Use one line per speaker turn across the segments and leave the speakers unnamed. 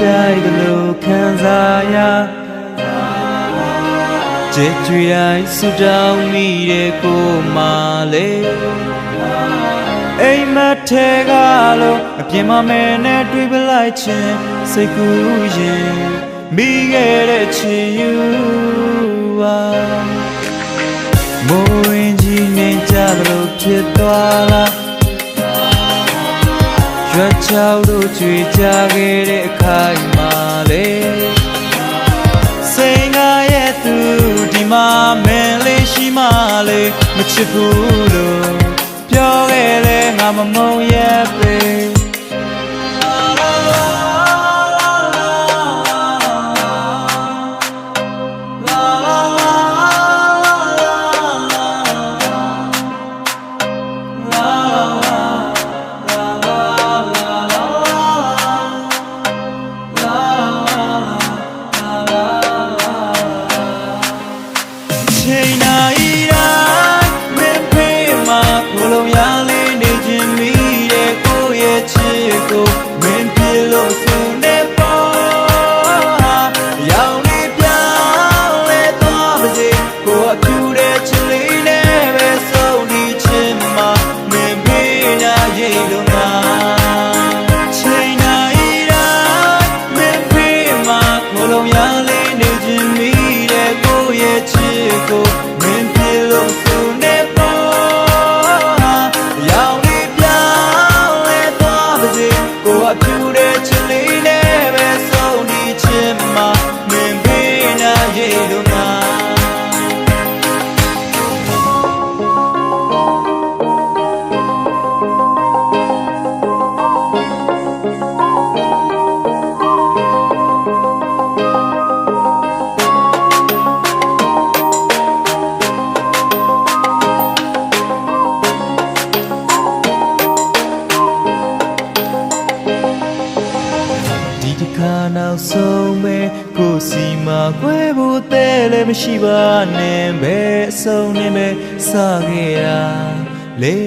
တိုက်သလိုခံစားရကြွကြွတိုင်းဆူတောင်းမိတဲ့ကိုမလေးအိမ်မထဲကလို့အပြင်မမဲနဲ့တွေ့ပလိုက်ခြင်းစိတ်ကူးရင်မိခဲ့တဲ့ချီယူပါမိုးရင်ကြီးနေကြသလိုဖြစ်သွားလား ရွက်ချောက်တို့ကြွေကြခဲ့တဲ့အခိုင်မာလေစိန်ကရဲ့သူဒီမှာမင်းလေးရှိမှလေမချစ်ဘူးလို့ပြောခဲ့လေငါမမုံရဲ့ပေ ချိန် ကိုမင်းပြေလို့ ခါနောက်ဆုံးပဲကိုစီမှာကွဲဖို့တဲလည်းမရှိပါနဲ့ပဲအဆုံးနဲ့ပဲစခဲ့တာလေ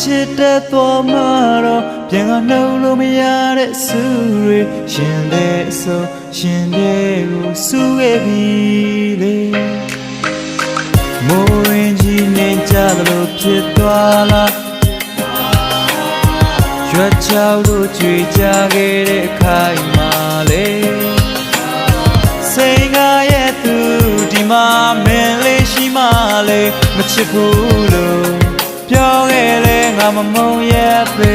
ချစ်တဲ့တော်မှာတော့ပြန်ကနှုတ်လို့မရတဲ့ဆူတွေရှင်တဲ့အဆုံးရှင်တဲ့ကိုဆူခဲ့ပြီလေမိုးရင်ကြီးနေကြသလိုဖြစ်သွားလား ရွက်ချောက်တို့ကြွေကြခဲ့တဲ့ခိုင်မာလေစိန်ကရဲ့သူဒီမှာမင်းလေးရှိမှလေမချစ်ဘူးလို့ပြောခဲ့လေငါမမုံရဲ့ပေ